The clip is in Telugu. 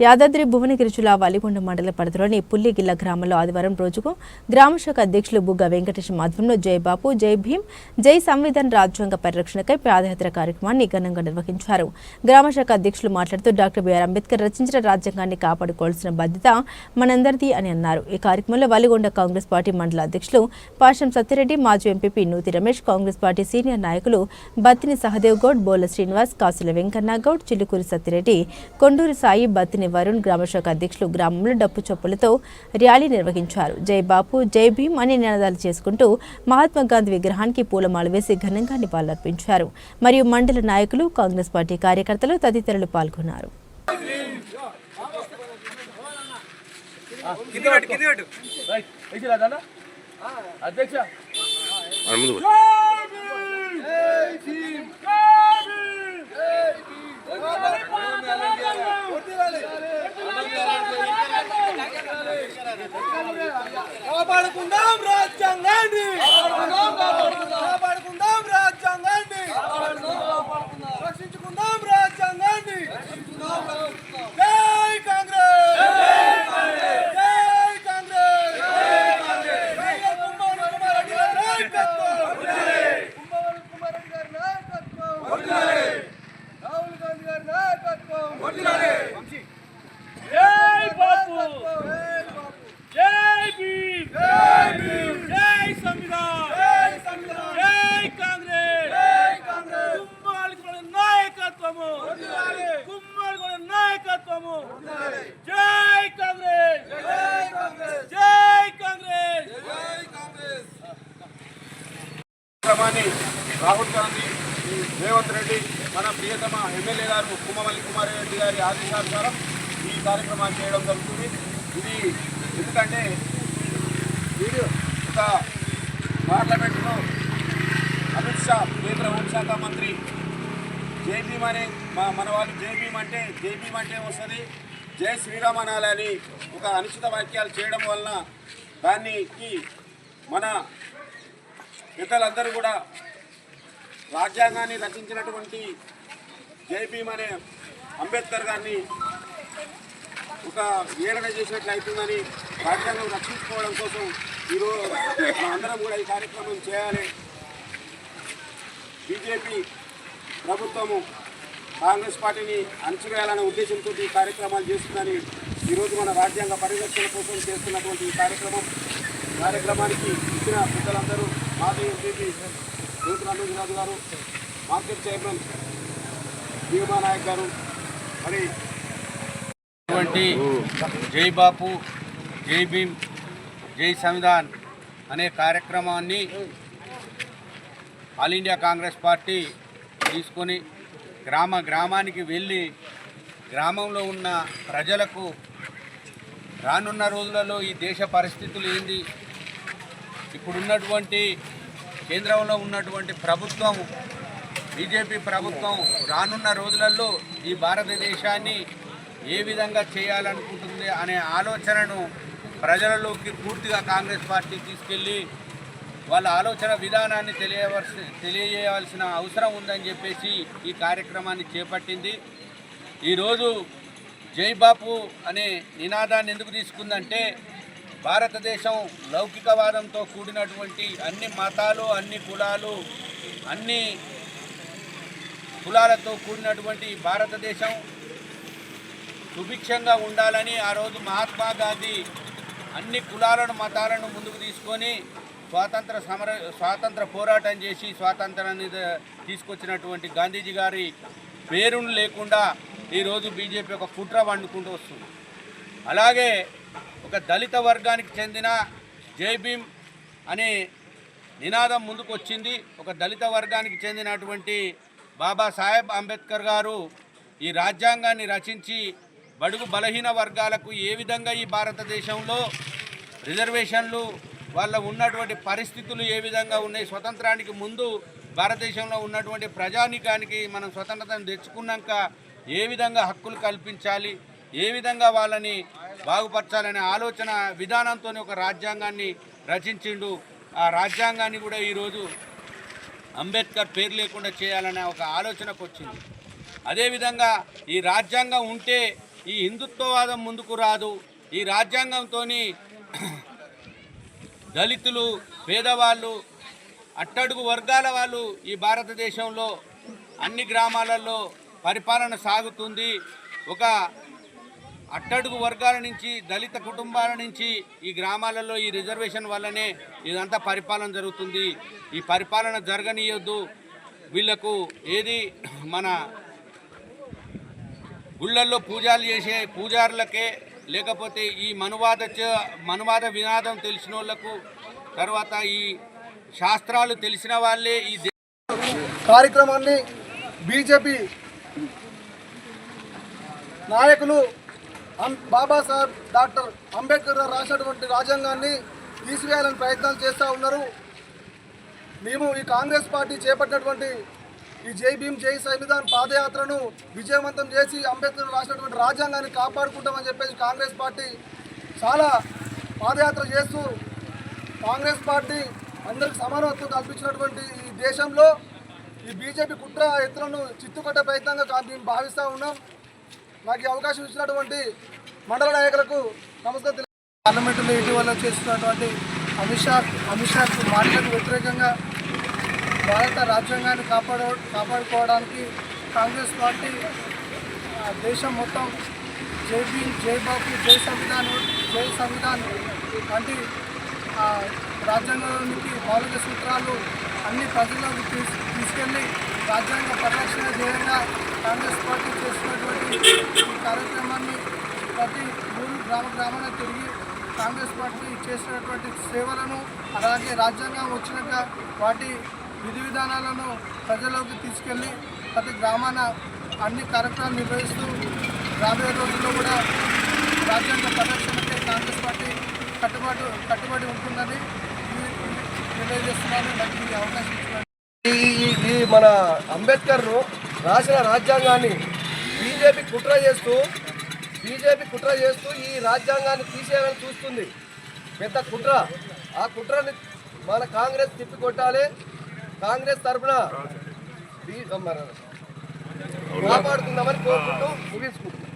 యాదాద్రి భువనగిరి జిల్లా వలిగొండ మండల పరిధిలోని పుల్లిగిల్ల గ్రామంలో ఆదివారం రోజుకు గ్రామశాఖ అధ్యక్షులు బుగ్గ వెంకటేశం ఆధ్వర్యంలో జై బాపు జై భీమ్ జై సంవిధాన్ రాజ్యాంగ పరిరక్షణకై పాదయాత్ర కార్యక్రమాన్ని ఘనంగా నిర్వహించారు. గ్రామశాఖ అధ్యక్షులు మాట్లాడుతూ డాక్టర్ బిఆర్ అంబేద్కర్ రచించిన రాజ్యాంగాన్ని కాపాడుకోవాల్సిన బాధ్యత మనందరిది అని అన్నారు. ఈ కార్యక్రమంలో వలిగొండ కాంగ్రెస్ పార్టీ మండల అధ్యక్షులు పాషం సత్యరెడ్డి మాజీ MPP Nuthi Ramesh Congress party senior నాయకులు బత్తిని సహదేవ్ గౌడ్ బోల శ్రీనివాస్ కాసుల వెంకన్న గౌడ్ చిల్లుకూరి సత్యరెడ్డి కొండూరు సాయి బత్తిని వరుణ్ గ్రామశాఖ అధ్యక్షులు గ్రామంలో డప్పు చప్పులతో ర్యాలీ నిర్వహించారు జై బాపు జై భీమ్ అని నినాదాలు చేసుకుంటూ మహాత్మా గాంధీ విగ్రహానికి పూలమాల వేసి ఘనంగా నివాళులర్పించారు మరియు మండల నాయకులు కాంగ్రెస్ పార్టీ కార్యకర్తలు తదితరులు పాల్గొన్నారు అధ్యక్ష మన ముందు పో. కాపాడుకుందాం రాజ్యాంగాన్ని. కాపాడుకుందాం రాజ్యాంగాన్ని రక్షించుకుందాం రాజ్యాంగాన్ని జై కాంగ్రెస్ జై కాంగ్రెస్ జై కుమార్ కుమారెడ్డి గారి నాయకత్వం కుమార్ కుమారెడ్డి గారి నాయకత్వం రాహుల్ గాంధీ గారి నాయకత్వం జై బాపు జై బాపు జై భీమ్ జై భీమ్ జై సంవిధాన్ జై సంవిధాన్ జై కాంగ్రెస్ జై కాంగ్రెస్ కుమ్మాళికొండ నాయకత్వము కుమ్మాళికొండ నాయకత్వము జై కాంగ్రెస్ జై కాంగ్రెస్ జై కాంగ్రెస్ జై కాంగ్రెస్ కార్యక్రమాన్ని రాహుల్ గాంధీ రేవంత్ రెడ్డి మన ప్రియతమ ఎమ్మెల్యే గారు కుమ్మమల్లి కుమార్ రెడ్డి గారి ఆదేశానుసారం ఈ కార్యక్రమాన్ని చేయడం జరుగుతుంది. ఇది ఎందుకంటే ఒక పార్లమెంటులో అమిత్ షా కేంద్ర హోంశాఖ మంత్రి. జైభీమ్ అనే మా మన వాళ్ళు జైభీమ్ అంటే జైభీమ్ అంటే వస్తుంది. జై శ్రీరామ్ అనాలని ఒక అనుచిత వాక్యాలు చేయడం వలన దానికి మన పెద్దలందరూ కూడా రాజ్యాంగాన్ని రచించినటువంటి జైభీమ్ అనే అంబేద్కర్ గారిని ఒక ఏడన చేసినట్లు అవుతుందని రాజ్యాంగం రక్షించుకోవడం కోసం ఈరోజు అందరం కూడా ఈ కార్యక్రమం చేయాలి. బీజేపీ ప్రభుత్వము కాంగ్రెస్ పార్టీని అణచివేయాలనే ఉద్దేశంతో ఈ కార్యక్రమాలు చేస్తుందని ఈరోజు మన రాజ్యాంగ పరిరక్షణ కోసం చేస్తున్నటువంటి ఈ కార్యక్రమం. కార్యక్రమానికి ఇచ్చిన పెద్దలందరూ మాజీ ఎంపీ జ్యోతి రాజు గారు మార్కెట్ చైర్మన్ భీమా నాయక్ గారు మరి అటువంటి జై బాపు జై భీమ్ జై సంవిధాన్ అనే కార్యక్రమాన్ని ఆల్ ఇండియా కాంగ్రెస్ పార్టీ తీసుకొని గ్రామ గ్రామానికి వెళ్ళి గ్రామంలో ఉన్న ప్రజలకు రానున్న రోజులలో ఈ దేశ పరిస్థితులు ఏంది? ఇప్పుడున్నటువంటి కేంద్రంలో ఉన్నటువంటి ప్రభుత్వం బీజేపీ ప్రభుత్వం రానున్న రోజులలో ఈ భారతదేశాన్ని ఏ విధంగా చేయాలనుకుంటుంది అనే ఆలోచనను ప్రజలలోకి పూర్తిగా కాంగ్రెస్ పార్టీ తీసుకెళ్ళి వాళ్ళ ఆలోచన విధానాన్ని తెలియవలసి తెలియజేయవలసిన అవసరం ఉందని చెప్పేసి ఈ కార్యక్రమాన్ని చేపట్టింది. ఈరోజు జై బాపు అనే నినాదాన్ని ఎందుకు తీసుకుందంటే భారతదేశం లౌకికవాదంతో కూడినటువంటి అన్ని మతాలు అన్ని కులాలు అన్ని కులాలతో కూడినటువంటి భారతదేశం సుభిక్షంగా ఉండాలని ఆ రోజు మహాత్మా గాంధీ అన్ని కులాలను మతాలను ముందుకు తీసుకొని స్వాతంత్ర సమర స్వాతంత్ర పోరాటం చేసి స్వాతంత్రాన్ని తీసుకొచ్చినటువంటి గాంధీజీ గారి పేరును లేకుండా ఈరోజు బీజేపీ ఒక కుట్ర వండుకుంటూ వస్తుంది. అలాగే ఒక దళిత వర్గానికి చెందిన జై అనే నినాదం ముందుకు వచ్చింది ఒక దళిత వర్గానికి చెందినటువంటి బాబా సాహెబ్ అంబేద్కర్ గారు ఈ రాజ్యాంగాన్ని రచించి బడుగు బలహీన వర్గాలకు ఏ విధంగా ఈ భారతదేశంలో రిజర్వేషన్లు వాళ్ళ ఉన్నటువంటి పరిస్థితులు ఏ విధంగా ఉన్నాయి స్వతంత్రానికి ముందు భారతదేశంలో ఉన్నటువంటి ప్రజానికానికి మనం స్వతంత్రతను తెచ్చుకున్నాక ఏ విధంగా హక్కులు కల్పించాలి ఏ విధంగా వాళ్ళని బాగుపరచాలనే ఆలోచన విధానంతో ఒక రాజ్యాంగాన్ని రచించిండు. ఆ రాజ్యాంగాన్ని కూడా ఈరోజు అంబేద్కర్ పేరు లేకుండా చేయాలనే ఒక ఆలోచనకు వచ్చింది. అదేవిధంగా ఈ రాజ్యాంగం ఉంటే ఈ హిందుత్వవాదం ముందుకు రాదు. ఈ రాజ్యాంగంతో దళితులు పేదవాళ్ళు అట్టడుగు వర్గాల వాళ్ళు ఈ భారతదేశంలో అన్ని గ్రామాలలో పరిపాలన సాగుతుంది. ఒక అట్టడుగు వర్గాల నుంచి దళిత కుటుంబాల నుంచి ఈ గ్రామాలలో ఈ రిజర్వేషన్ వల్లనే ఇదంతా పరిపాలన జరుగుతుంది. ఈ పరిపాలన జరగనీయొద్దు. వీళ్ళకు ఏది మన గుళ్ళల్లో పూజలు చేసే పూజారులకే లేకపోతే ఈ మనువాద మనువాద వినాదం తెలిసిన వాళ్ళకు తర్వాత ఈ శాస్త్రాలు తెలిసిన వాళ్ళే ఈ కార్యక్రమాన్ని బీజేపీ నాయకులు బాబాసాహెబ్ డాక్టర్ అంబేద్కర్ గారు రాసినటువంటి రాజ్యాంగాన్ని తీసివేయాలని ప్రయత్నాలు చేస్తూ ఉన్నారు. మేము ఈ కాంగ్రెస్ పార్టీ చేపట్టినటువంటి ఈ జై భీమ్ జై సంవిధాన్ పాదయాత్రను విజయవంతం చేసి అంబేద్కర్ రాసినటువంటి రాజ్యాంగాన్ని కాపాడుకుంటామని చెప్పేసి కాంగ్రెస్ పార్టీ చాలా పాదయాత్ర చేస్తూ కాంగ్రెస్ పార్టీ అందరికి సమానత్వం కల్పించినటువంటి ఈ దేశంలో ఈ బీజేపీ కుట్ర ఎత్తులను చిత్తుకట్టే ప్రయత్నంగా మేము భావిస్తూ ఉన్నాం. నాకు ఈ అవకాశం ఇచ్చినటువంటి మండల నాయకులకు నమస్కారం పార్లమెంటులో ఇటీవల చేస్తున్నటువంటి అమిత్ షా అమిత్ షా మాటలకు వ్యతిరేకంగా భారత రాజ్యాంగాన్ని కాపాడ కాపాడుకోవడానికి కాంగ్రెస్ పార్టీ దేశం మొత్తం జై భీమ్ జై బాబు జై సంవిధాన్ జై సంవిధాన్ వంటి రాజ్యాంగంలోనికి మౌలిక సూత్రాలు అన్ని ప్రజలకు తీసు తీసుకెళ్ళి రాజ్యాంగ పరిరక్షణ ధ్యేయంగా కాంగ్రెస్ పార్టీ చేస్తున్నటువంటి ఈ కార్యక్రమాన్ని ప్రతి ఊరు గ్రామ గ్రామాన తిరిగి కాంగ్రెస్ పార్టీ చేసినటువంటి సేవలను అలాగే రాజ్యాంగం వచ్చినాక వాటి విధి విధానాలను ప్రజల్లోకి తీసుకెళ్ళి ప్రతి గ్రామాన అన్ని కార్యక్రమాలు నిర్వహిస్తూ రాబోయే రోజుల్లో కూడా రాజ్యాంగ పరిరక్షణకే కాంగ్రెస్ పార్టీ కట్టుబాటు కట్టుబడి ఉంటుందని తెలియజేస్తున్నాను. నాకు ఈ అవకాశం ఈ మన అంబేద్కర్ను రాసిన రాజ్యాంగాన్ని బీజేపీ కుట్ర చేస్తూ బీజేపీ కుట్ర చేస్తూ ఈ రాజ్యాంగాన్ని తీసేయాలని చూస్తుంది. పెద్ద కుట్ర. ఆ కుట్రని మన కాంగ్రెస్ తిప్పికొట్టాలి. కాంగ్రెస్ తరఫున కాపాడుతుందామని కోరుకుంటూ ముగించుకుంటున్నాం.